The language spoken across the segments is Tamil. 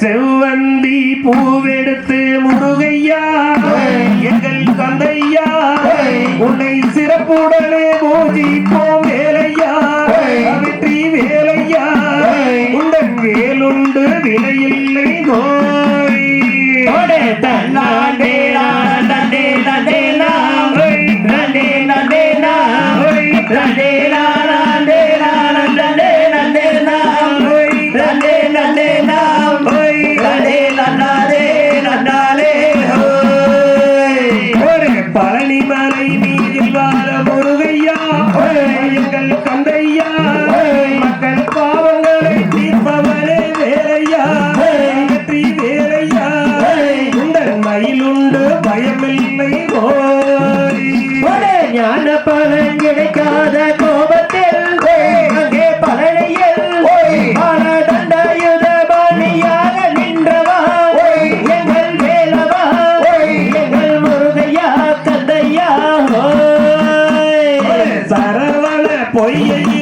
செவ்வந்தி பூவெடுத்து முருகையா எங்கள் தந்தையா உன்னை சிறப்புடனே பூஜிப்போம் வேலையா வெற்றி வேலையா உந்தன் வேலுண்டு விலையில்லை நோய் ஓடே தன்னாண்டே நானண்டே நண்டே நாம் பழனி மலை மீதில் வார முருகையா எங்கள் கந்தையா மக்கள் பாவங்களை தீர்ப்பவரே வேலையா வெற்றி வேலையா இந்த மயிலுண்டு பயமில்லை ஓய் ஞான பலன் கிடைக்காத கோபத்தில் சரவண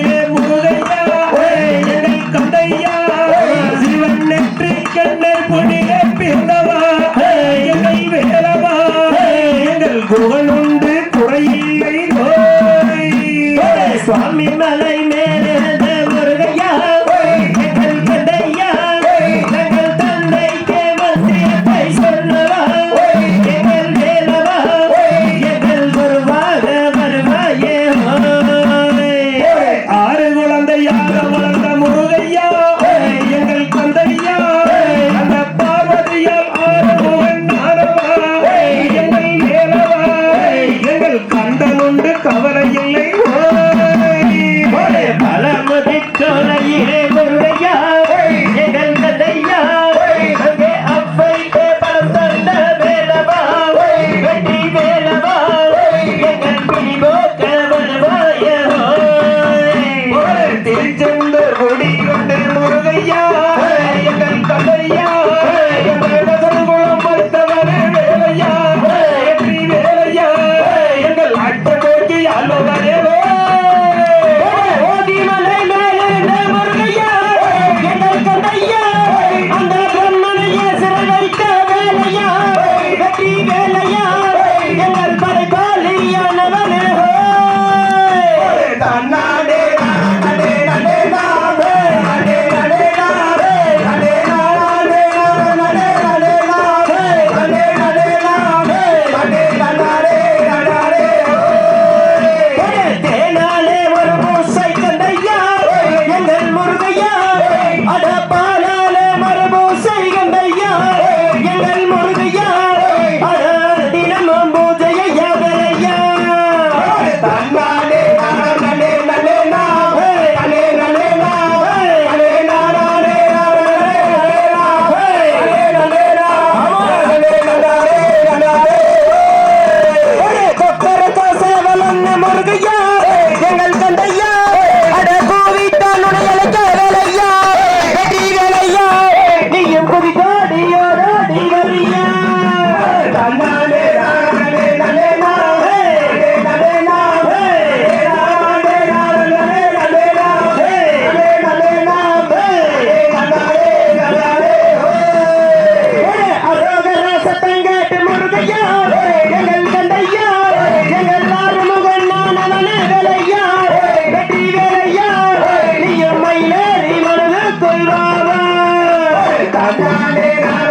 Amen.